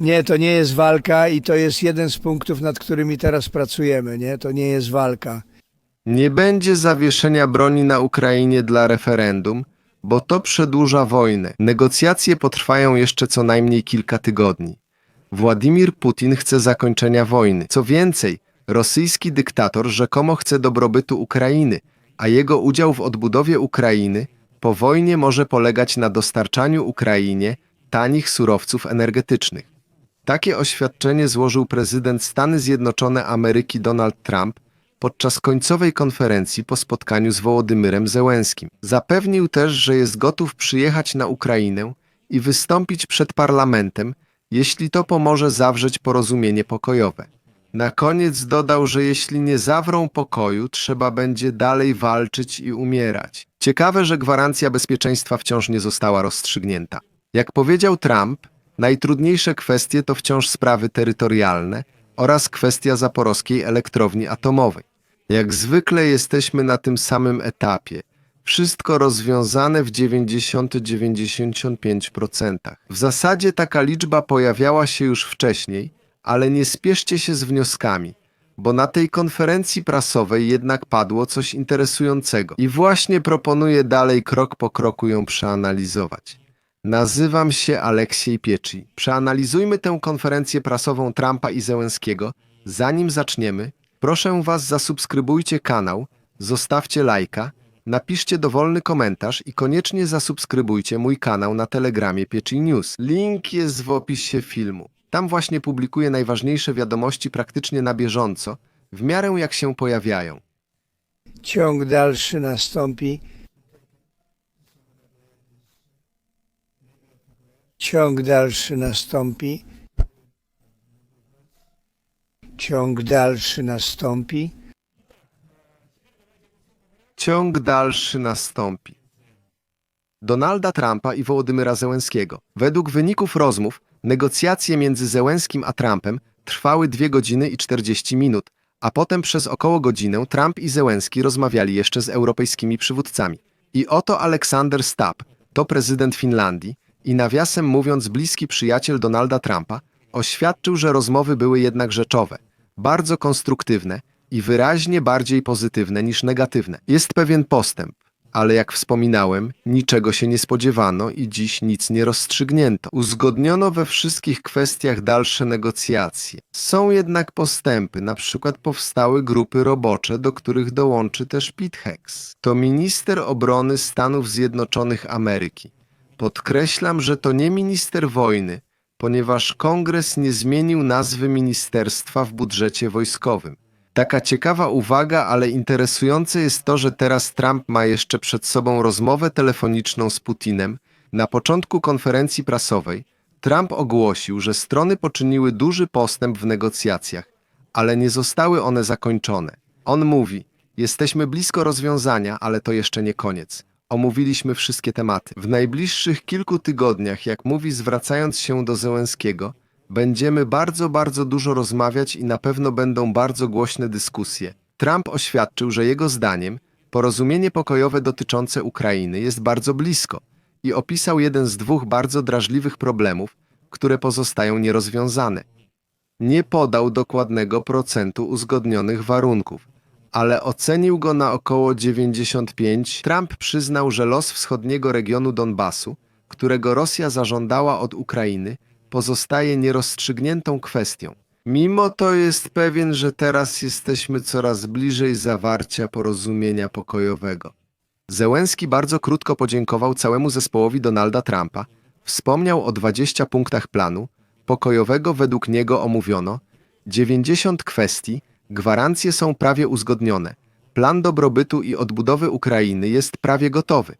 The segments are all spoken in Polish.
Nie, to nie jest walka i to jest jeden z punktów, nad którymi teraz pracujemy, nie? To nie jest walka. Nie będzie zawieszenia broni na Ukrainie dla referendum, bo to przedłuża wojnę. Negocjacje potrwają jeszcze co najmniej kilka tygodni. Władimir Putin chce zakończenia wojny. Co więcej, rosyjski dyktator rzekomo chce dobrobytu Ukrainy, a jego udział w odbudowie Ukrainy po wojnie może polegać na dostarczaniu Ukrainie tanich surowców energetycznych. Takie oświadczenie złożył prezydent Stany Zjednoczone Ameryki Donald Trump podczas końcowej konferencji po spotkaniu z Wołodymyrem Zełenskim. Zapewnił też, że jest gotów przyjechać na Ukrainę i wystąpić przed parlamentem, jeśli to pomoże zawrzeć porozumienie pokojowe. Na koniec dodał, że jeśli nie zawrą pokoju, trzeba będzie dalej walczyć i umierać. Ciekawe, że gwarancja bezpieczeństwa wciąż nie została rozstrzygnięta. Jak powiedział Trump, najtrudniejsze kwestie to wciąż sprawy terytorialne oraz kwestia zaporowskiej elektrowni atomowej. Jak zwykle jesteśmy na tym samym etapie. Wszystko rozwiązane w 90-95%. W zasadzie taka liczba pojawiała się już wcześniej, ale nie spieszcie się z wnioskami, bo na tej konferencji prasowej jednak padło coś interesującego i właśnie proponuję dalej krok po kroku ją przeanalizować. Nazywam się Aleksiej Pieczy. Przeanalizujmy tę konferencję prasową Trumpa i Zełenskiego. Zanim zaczniemy, proszę Was zasubskrybujcie kanał, zostawcie lajka, napiszcie dowolny komentarz i koniecznie zasubskrybujcie mój kanał na Telegramie Pieczy News. Link jest w opisie filmu. Tam właśnie publikuję najważniejsze wiadomości praktycznie na bieżąco, w miarę jak się pojawiają. Ciąg dalszy nastąpi. Ciąg dalszy nastąpi. Ciąg dalszy nastąpi. Ciąg dalszy nastąpi. Donalda Trumpa i Wołodymyra Zełenskiego. Według wyników rozmów, negocjacje między Zełenskim a Trumpem trwały 2 godziny i 40 minut, a potem przez około godzinę Trump i Zełenski rozmawiali jeszcze z europejskimi przywódcami. I oto Aleksander Stubb, to prezydent Finlandii i nawiasem mówiąc bliski przyjaciel Donalda Trumpa, oświadczył, że rozmowy były jednak rzeczowe, bardzo konstruktywne i wyraźnie bardziej pozytywne niż negatywne. Jest pewien postęp, ale jak wspominałem, niczego się nie spodziewano i dziś nic nie rozstrzygnięto. Uzgodniono we wszystkich kwestiach dalsze negocjacje. Są jednak postępy, na przykład powstały grupy robocze, do których dołączy też Pete Hex. To minister obrony Stanów Zjednoczonych Ameryki. Podkreślam, że to nie minister wojny, ponieważ kongres nie zmienił nazwy ministerstwa w budżecie wojskowym. Taka ciekawa uwaga, ale interesujące jest to, że teraz Trump ma jeszcze przed sobą rozmowę telefoniczną z Putinem. Na początku konferencji prasowej Trump ogłosił, że strony poczyniły duży postęp w negocjacjach, ale nie zostały one zakończone. On mówi: Jesteśmy blisko rozwiązania, ale to jeszcze nie koniec. Omówiliśmy wszystkie tematy. W najbliższych kilku tygodniach, jak mówi, zwracając się do Zełenskiego, Będziemy bardzo, bardzo dużo rozmawiać i na pewno będą bardzo głośne dyskusje. Trump oświadczył, że jego zdaniem porozumienie pokojowe dotyczące Ukrainy jest bardzo blisko i opisał jeden z dwóch bardzo drażliwych problemów, które pozostają nierozwiązane. Nie podał dokładnego procentu uzgodnionych warunków, ale ocenił go na około 95. Trump przyznał, że los wschodniego regionu Donbasu, którego Rosja zażądała od Ukrainy, pozostaje nierozstrzygniętą kwestią. Mimo to jest pewien, że teraz jesteśmy coraz bliżej zawarcia porozumienia pokojowego. Zełenski bardzo krótko podziękował całemu zespołowi Donalda Trumpa, wspomniał o 20 punktach planu, pokojowego według niego omówiono 90 kwestii, gwarancje są prawie uzgodnione, plan dobrobytu i odbudowy Ukrainy jest prawie gotowy.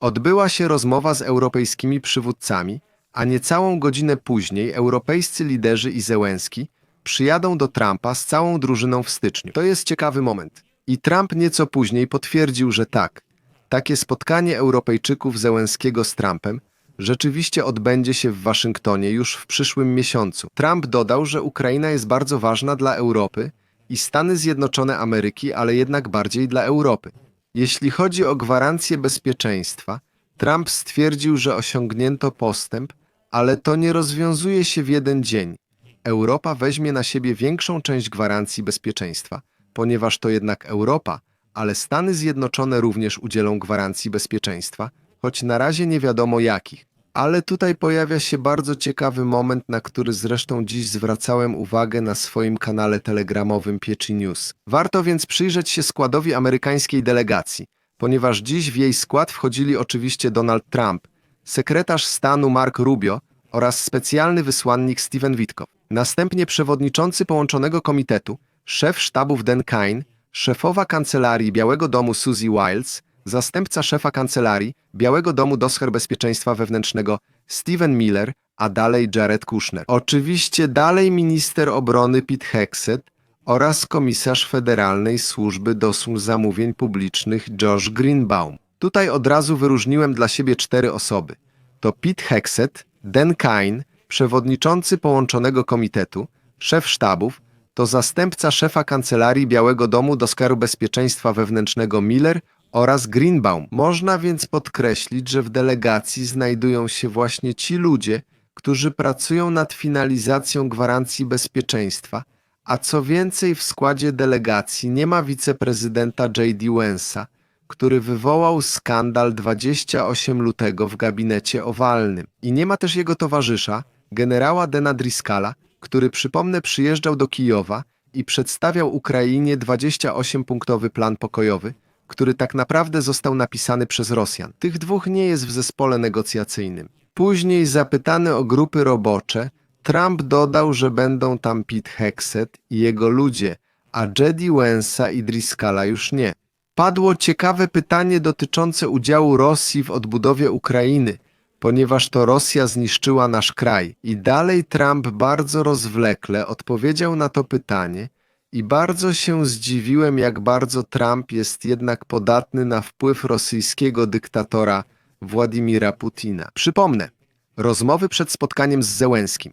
Odbyła się rozmowa z europejskimi przywódcami, a niecałą godzinę później europejscy liderzy i Zełenski przyjadą do Trumpa z całą drużyną w styczniu. To jest ciekawy moment. I Trump nieco później potwierdził, że tak, takie spotkanie Europejczyków Zełenskiego z Trumpem rzeczywiście odbędzie się w Waszyngtonie już w przyszłym miesiącu. Trump dodał, że Ukraina jest bardzo ważna dla Europy i Stany Zjednoczone Ameryki, ale jednak bardziej dla Europy. Jeśli chodzi o gwarancję bezpieczeństwa, Trump stwierdził, że osiągnięto postęp, Ale to nie rozwiązuje się w jeden dzień. Europa weźmie na siebie większą część gwarancji bezpieczeństwa, ponieważ to jednak Europa, ale Stany Zjednoczone również udzielą gwarancji bezpieczeństwa, choć na razie nie wiadomo jakich. Ale tutaj pojawia się bardzo ciekawy moment, na który zresztą dziś zwracałem uwagę na swoim kanale telegramowym Pieczy News. Warto więc przyjrzeć się składowi amerykańskiej delegacji, ponieważ dziś w jej skład wchodzili oczywiście Donald Trump, sekretarz stanu Mark Rubio oraz specjalny wysłannik Steven Witkow. Następnie przewodniczący Połączonego Komitetu, szef sztabów Dan Kine, szefowa kancelarii Białego Domu Suzy Wiles, zastępca szefa kancelarii Białego Domu do Sfer Bezpieczeństwa Wewnętrznego Steven Miller, a dalej Jared Kushner. Oczywiście dalej minister obrony Pete Hexet oraz komisarz Federalnej Służby do Zamówień Publicznych Josh Greenbaum. Tutaj od razu wyróżniłem dla siebie cztery osoby. To Pete Hexet, Dan Kine, przewodniczący Połączonego Komitetu, szef sztabów, to zastępca szefa Kancelarii Białego Domu do Skaru Bezpieczeństwa Wewnętrznego Miller oraz Greenbaum. Można więc podkreślić, że w delegacji znajdują się właśnie ci ludzie, którzy pracują nad finalizacją gwarancji bezpieczeństwa, a co więcej w składzie delegacji nie ma wiceprezydenta J.D. Wensa, który wywołał skandal 28 lutego w gabinecie owalnym. I nie ma też jego towarzysza, generała Dena Driskala, który przypomnę przyjeżdżał do Kijowa i przedstawiał Ukrainie 28-punktowy plan pokojowy, który tak naprawdę został napisany przez Rosjan. Tych dwóch nie jest w zespole negocjacyjnym. Później zapytany o grupy robocze, Trump dodał, że będą tam Pete Hexet i jego ludzie, a Jedi Wensa i Driskala już nie. Padło ciekawe pytanie dotyczące udziału Rosji w odbudowie Ukrainy, ponieważ to Rosja zniszczyła nasz kraj. I dalej Trump bardzo rozwlekle odpowiedział na to pytanie i bardzo się zdziwiłem, jak bardzo Trump jest jednak podatny na wpływ rosyjskiego dyktatora Władimira Putina. Przypomnę, rozmowy przed spotkaniem z Zełenskim.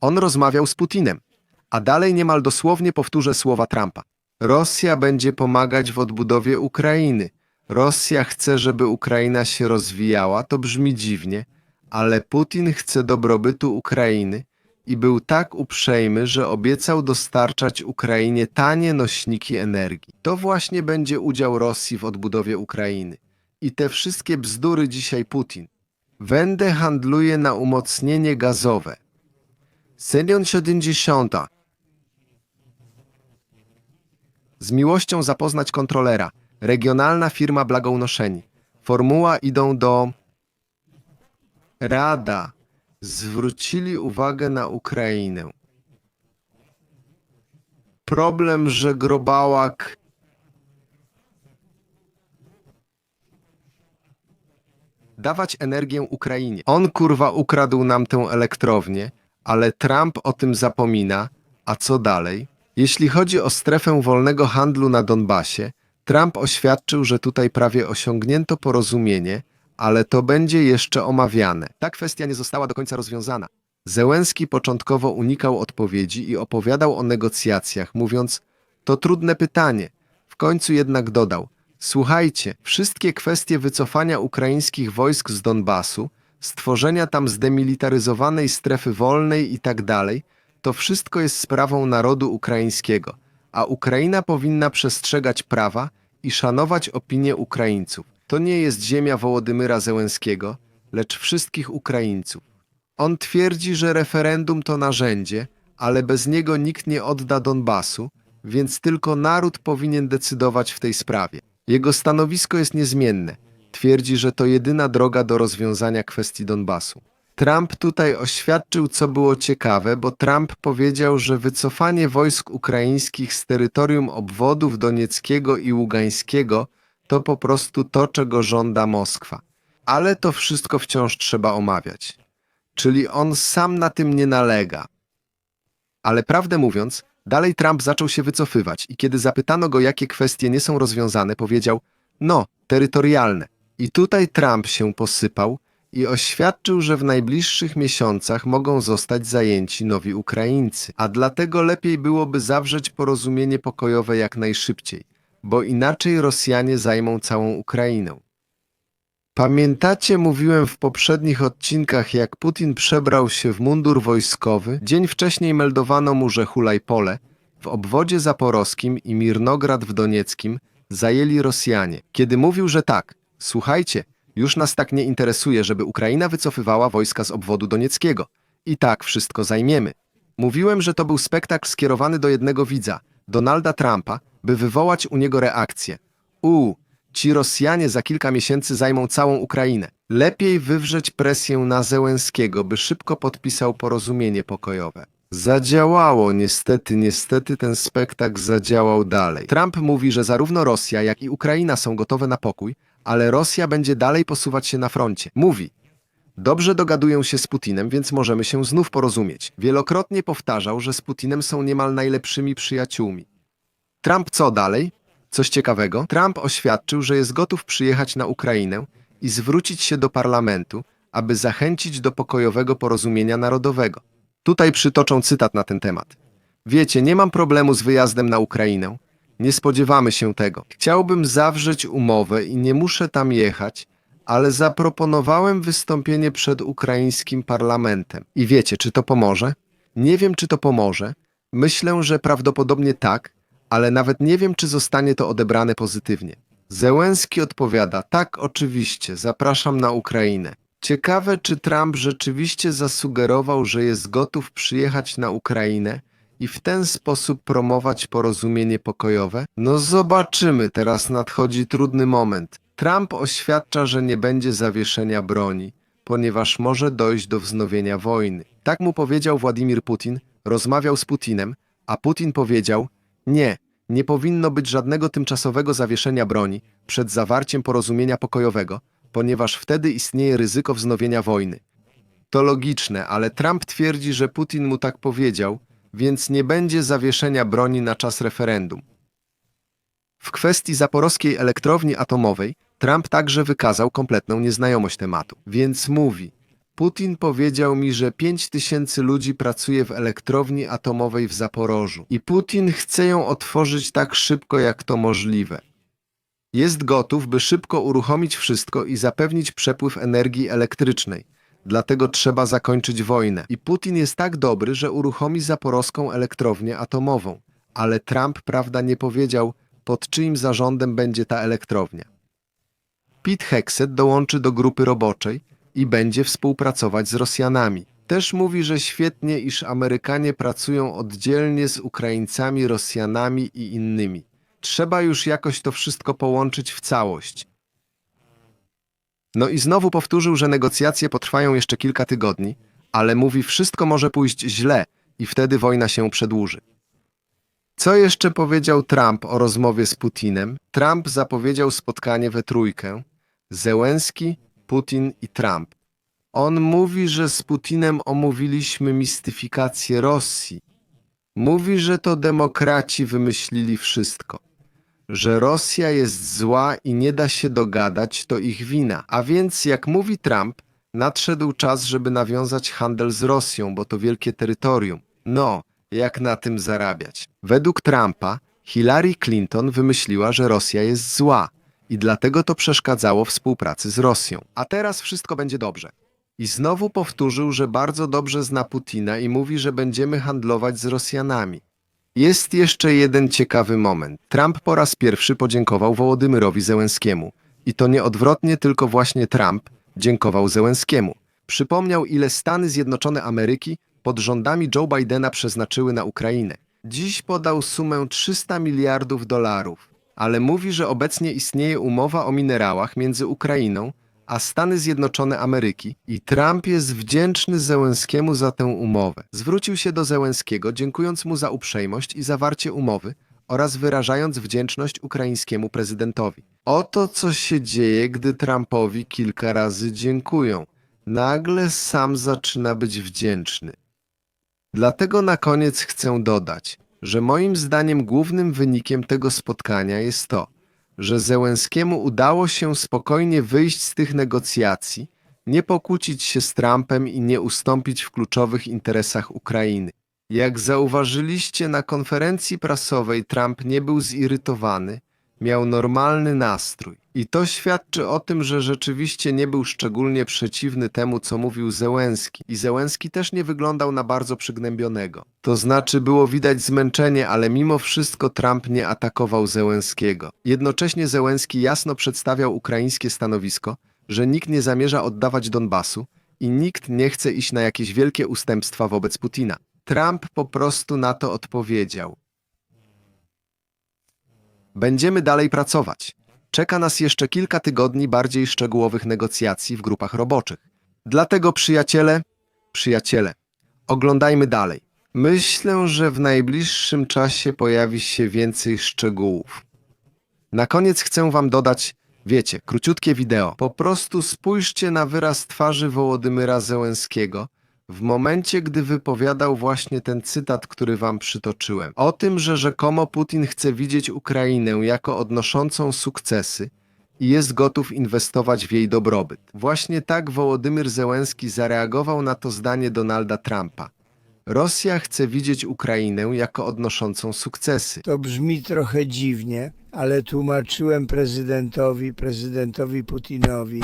On rozmawiał z Putinem, a dalej niemal dosłownie powtórzę słowa Trumpa. Rosja będzie pomagać w odbudowie Ukrainy. Rosja chce, żeby Ukraina się rozwijała, to brzmi dziwnie, ale Putin chce dobrobytu Ukrainy i był tak uprzejmy, że obiecał dostarczać Ukrainie tanie nośniki energii. To właśnie będzie udział Rosji w odbudowie Ukrainy. I te wszystkie bzdury dzisiaj Putin. Wędę handluje na umocnienie gazowe. Senion 70. Z miłością zapoznać kontrolera. Regionalna firma Blagounoszeni. Formuła idą do... Rada. Zwrócili uwagę na Ukrainę. Problem, że Grobałak... Dawać energię Ukrainie. On kurwa ukradł nam tę elektrownię, ale Trump o tym zapomina. A co dalej? Jeśli chodzi o strefę wolnego handlu na Donbasie, Trump oświadczył, że tutaj prawie osiągnięto porozumienie, ale to będzie jeszcze omawiane. Ta kwestia nie została do końca rozwiązana. Zełenski początkowo unikał odpowiedzi i opowiadał o negocjacjach, mówiąc: To trudne pytanie. W końcu jednak dodał: Słuchajcie, wszystkie kwestie wycofania ukraińskich wojsk z Donbasu, stworzenia tam zdemilitaryzowanej strefy wolnej i tak dalej, to wszystko jest sprawą narodu ukraińskiego, a Ukraina powinna przestrzegać prawa i szanować opinię Ukraińców. To nie jest ziemia Wołodymyra Zełenskiego, lecz wszystkich Ukraińców. On twierdzi, że referendum to narzędzie, ale bez niego nikt nie odda Donbasu, więc tylko naród powinien decydować w tej sprawie. Jego stanowisko jest niezmienne. Twierdzi, że to jedyna droga do rozwiązania kwestii Donbasu. Trump tutaj oświadczył, co było ciekawe, bo Trump powiedział, że wycofanie wojsk ukraińskich z terytorium obwodów donieckiego i ługańskiego to po prostu to, czego żąda Moskwa. Ale to wszystko wciąż trzeba omawiać. Czyli on sam na tym nie nalega. Ale prawdę mówiąc, dalej Trump zaczął się wycofywać i kiedy zapytano go, jakie kwestie nie są rozwiązane, powiedział: No, terytorialne. I tutaj Trump się posypał i oświadczył, że w najbliższych miesiącach mogą zostać zajęci nowi Ukraińcy, a dlatego lepiej byłoby zawrzeć porozumienie pokojowe jak najszybciej, bo inaczej Rosjanie zajmą całą Ukrainę. Pamiętacie, mówiłem w poprzednich odcinkach, jak Putin przebrał się w mundur wojskowy? Dzień wcześniej meldowano mu, że Hulajpole w obwodzie zaporowskim i Mirnograd w Donieckim zajęli Rosjanie. Kiedy mówił, że tak, słuchajcie, już nas tak nie interesuje, żeby Ukraina wycofywała wojska z obwodu donieckiego. I tak wszystko zajmiemy. Mówiłem, że to był spektakl skierowany do jednego widza, Donalda Trumpa, by wywołać u niego reakcję. U, ci Rosjanie za kilka miesięcy zajmą całą Ukrainę. Lepiej wywrzeć presję na Zełenskiego, by szybko podpisał porozumienie pokojowe. Zadziałało, niestety, niestety ten spektakl zadziałał dalej. Trump mówi, że zarówno Rosja, jak i Ukraina są gotowe na pokój, ale Rosja będzie dalej posuwać się na froncie. Mówi, Dobrze dogadują się z Putinem, więc możemy się znów porozumieć. Wielokrotnie powtarzał, że z Putinem są niemal najlepszymi przyjaciółmi. Trump co dalej? Coś ciekawego? Trump oświadczył, że jest gotów przyjechać na Ukrainę i zwrócić się do parlamentu, aby zachęcić do pokojowego porozumienia narodowego. Tutaj przytoczą cytat na ten temat. Wiecie, nie mam problemu z wyjazdem na Ukrainę. Nie spodziewamy się tego. Chciałbym zawrzeć umowę i nie muszę tam jechać, ale zaproponowałem wystąpienie przed ukraińskim parlamentem. I wiecie, czy to pomoże? Nie wiem, czy to pomoże. Myślę, że prawdopodobnie tak, ale nawet nie wiem, czy zostanie to odebrane pozytywnie. Zełenski odpowiada: Tak, oczywiście, zapraszam na Ukrainę. Ciekawe, czy Trump rzeczywiście zasugerował, że jest gotów przyjechać na Ukrainę i w ten sposób promować porozumienie pokojowe? No zobaczymy, teraz nadchodzi trudny moment. Trump oświadcza, że nie będzie zawieszenia broni, ponieważ może dojść do wznowienia wojny. Tak mu powiedział Władimir Putin, rozmawiał z Putinem, a Putin powiedział: Nie, nie powinno być żadnego tymczasowego zawieszenia broni przed zawarciem porozumienia pokojowego, ponieważ wtedy istnieje ryzyko wznowienia wojny. To logiczne, ale Trump twierdzi, że Putin mu tak powiedział, więc nie będzie zawieszenia broni na czas referendum. W kwestii zaporowskiej elektrowni atomowej Trump także wykazał kompletną nieznajomość tematu, więc mówi: Putin powiedział mi, że 5 tysięcy ludzi pracuje w elektrowni atomowej w Zaporożu i Putin chce ją otworzyć tak szybko, jak to możliwe. Jest gotów, by szybko uruchomić wszystko i zapewnić przepływ energii elektrycznej. Dlatego trzeba zakończyć wojnę. I Putin jest tak dobry, że uruchomi zaporowską elektrownię atomową. Ale Trump, prawda, nie powiedział, pod czyim zarządem będzie ta elektrownia. Pete Hexet dołączy do grupy roboczej i będzie współpracować z Rosjanami. Też mówi, że świetnie, iż Amerykanie pracują oddzielnie z Ukraińcami, Rosjanami i innymi. Trzeba już jakoś to wszystko połączyć w całość. No i znowu powtórzył, że negocjacje potrwają jeszcze kilka tygodni, ale mówi, wszystko może pójść źle i wtedy wojna się przedłuży. Co jeszcze powiedział Trump o rozmowie z Putinem? Trump zapowiedział spotkanie we trójkę. Zełenski, Putin i Trump. On mówi, że z Putinem omówiliśmy mistyfikację Rosji. Mówi, że to demokraci wymyślili wszystko. Że Rosja jest zła i nie da się dogadać, to ich wina. A więc, jak mówi Trump, nadszedł czas, żeby nawiązać handel z Rosją, bo to wielkie terytorium. No, jak na tym zarabiać? Według Trumpa, Hillary Clinton wymyśliła, że Rosja jest zła i dlatego to przeszkadzało współpracy z Rosją. A teraz wszystko będzie dobrze. I znowu powtórzył, że bardzo dobrze zna Putina i mówi, że będziemy handlować z Rosjanami. Jest jeszcze jeden ciekawy moment. Trump po raz pierwszy podziękował Wołodymyrowi Zełenskiemu. I to nie odwrotnie, tylko właśnie Trump dziękował Zełenskiemu. Przypomniał, ile Stany Zjednoczone Ameryki pod rządami Joe Bidena przeznaczyły na Ukrainę. Dziś podał sumę 300 miliardów dolarów, ale mówi, że obecnie istnieje umowa o minerałach między Ukrainą a Stany Zjednoczone Ameryki i Trump jest wdzięczny Zełenskiemu za tę umowę. Zwrócił się do Zełenskiego, dziękując mu za uprzejmość i zawarcie umowy oraz wyrażając wdzięczność ukraińskiemu prezydentowi. Oto co się dzieje, gdy Trumpowi kilka razy dziękują. Nagle sam zaczyna być wdzięczny. Dlatego na koniec chcę dodać, że moim zdaniem głównym wynikiem tego spotkania jest to, że Zełenskiemu udało się spokojnie wyjść z tych negocjacji, nie pokłócić się z Trumpem i nie ustąpić w kluczowych interesach Ukrainy. Jak zauważyliście na konferencji prasowej, Trump nie był zirytowany, miał normalny nastrój. I to świadczy o tym, że rzeczywiście nie był szczególnie przeciwny temu, co mówił Zełenski. I Zełenski też nie wyglądał na bardzo przygnębionego. To znaczy było widać zmęczenie, ale mimo wszystko Trump nie atakował Zełenskiego. Jednocześnie Zełenski jasno przedstawiał ukraińskie stanowisko, że nikt nie zamierza oddawać Donbasu i nikt nie chce iść na jakieś wielkie ustępstwa wobec Putina. Trump po prostu na to odpowiedział. Będziemy dalej pracować. Czeka nas jeszcze kilka tygodni bardziej szczegółowych negocjacji w grupach roboczych. Dlatego, przyjaciele, przyjaciele, oglądajmy dalej. Myślę, że w najbliższym czasie pojawi się więcej szczegółów. Na koniec chcę Wam dodać, wiecie, króciutkie wideo. Po prostu spójrzcie na wyraz twarzy Wołodymyra Zełenskiego w momencie, gdy wypowiadał właśnie ten cytat, który Wam przytoczyłem. O tym, że rzekomo Putin chce widzieć Ukrainę jako odnoszącą sukcesy i jest gotów inwestować w jej dobrobyt. Właśnie tak Wołodymyr Zełenski zareagował na to zdanie Donalda Trumpa. Rosja chce widzieć Ukrainę jako odnoszącą sukcesy. To brzmi trochę dziwnie, ale tłumaczyłem prezydentowi, prezydentowi Putinowi,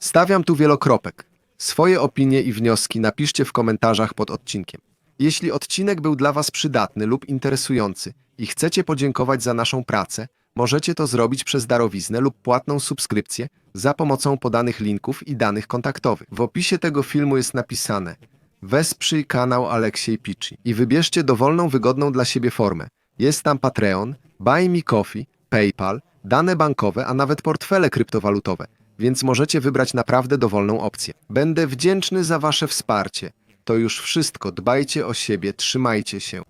Stawiam tu wielokropek. Swoje opinie i wnioski napiszcie w komentarzach pod odcinkiem. Jeśli odcinek był dla Was przydatny lub interesujący i chcecie podziękować za naszą pracę, możecie to zrobić przez darowiznę lub płatną subskrypcję za pomocą podanych linków i danych kontaktowych. W opisie tego filmu jest napisane Wesprzyj kanał Aleksiej Piczy i wybierzcie dowolną, wygodną dla siebie formę. Jest tam Patreon, Buy Me Coffee, PayPal, dane bankowe, a nawet portfele kryptowalutowe, więc możecie wybrać naprawdę dowolną opcję. Będę wdzięczny za Wasze wsparcie. To już wszystko. Dbajcie o siebie, trzymajcie się.